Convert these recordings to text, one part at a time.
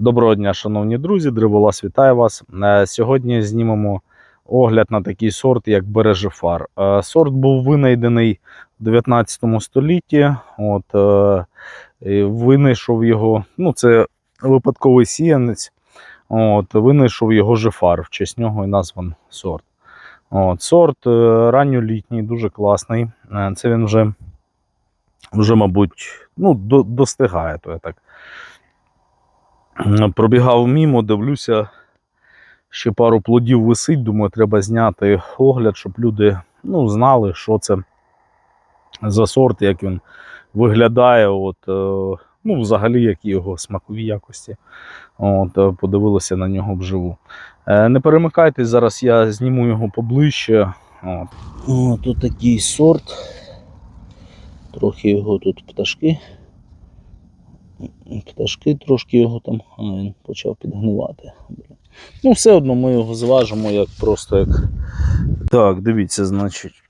Доброго дня, шановні друзі, Древолас вітаю вас. Е, Сьогодні знімемо огляд на такий сорт, як бережефар. Е, Сорт був винайдений в 19 столітті. От, е, винайшов його, ну це випадковий сіянець. От, винайшов його жефар, в честь нього і назван сорт. От, сорт ранньолітній, дуже класний. Це він вже, вже мабуть, ну, достигає, то я так Пробігав мімо, дивлюся, ще пару плодів висить. Думаю, треба зняти огляд, щоб люди ну, знали, що це за сорт, як він виглядає. От, е, ну, взагалі, які його смакові якості. От, е, подивилися на нього вживу. Е, Не перемикайтесь, зараз я зніму його поближче. От. О, тут такий сорт. Трохи його тут пташки. Пташки трошки його там, а він почав підгнивати. Ну, все одно ми його зважимо як просто як. Так, дивіться, значить,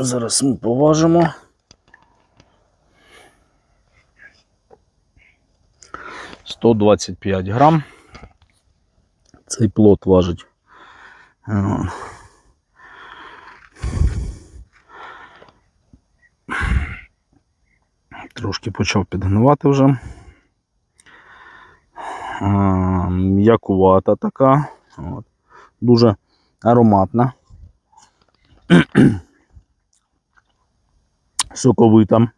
зараз ми поважимо. Сто двадцять п'ять грам. Цей плод важить. Е, Трошки почав підгнивати вже. А, М'якувата така. От. Дуже ароматна. Соковита.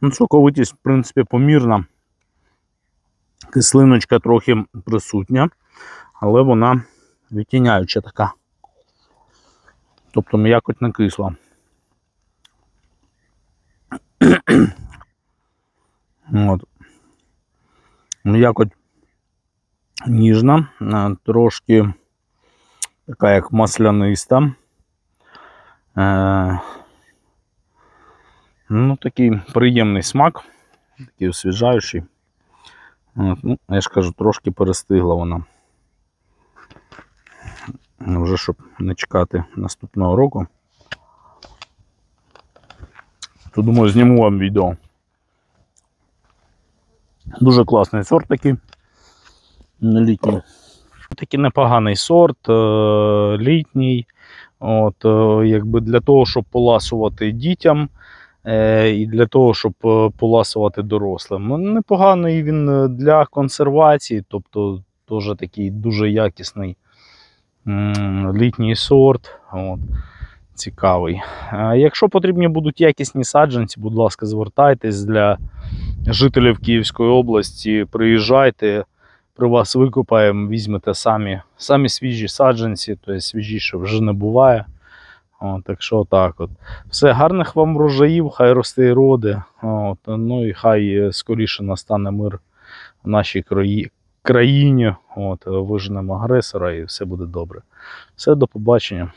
Ну, соковитість, в принципі, помірна. Кислиночка трохи присутня, але вона відтіняюча така. Тобто м'якоть не кисла. От. М'якоть ніжна, е, трошки така як масляниста. Е, ну, такий приємний смак, такий освіжаючий. Ну, я ж кажу, трошки перестигла вона. Вже щоб не чекати наступного року. То думаю, зніму вам відео. Дуже класний сорт такий. Літній. Такий непоганий сорт, е, літній. От, е, якби для того, щоб поласувати дітям е, і для того, щоб поласувати дорослим. Ну, Непоганий він для консервації, тобто теж такий дуже якісний літній сорт. От, цікавий. Якщо потрібні будуть якісні саджанці, будь ласка, звертайтесь для жителів Київської області, приїжджайте, при вас викопаємо, візьмете самі, самі свіжі саджанці, тобто свіжіше вже не буває. О, так що так от. Все, гарних вам врожаїв, хай росте і роди. От, ну і хай е, скоріше настане мир в нашій краї- країні. От, виженемо агресора і все буде добре. Все, до побачення.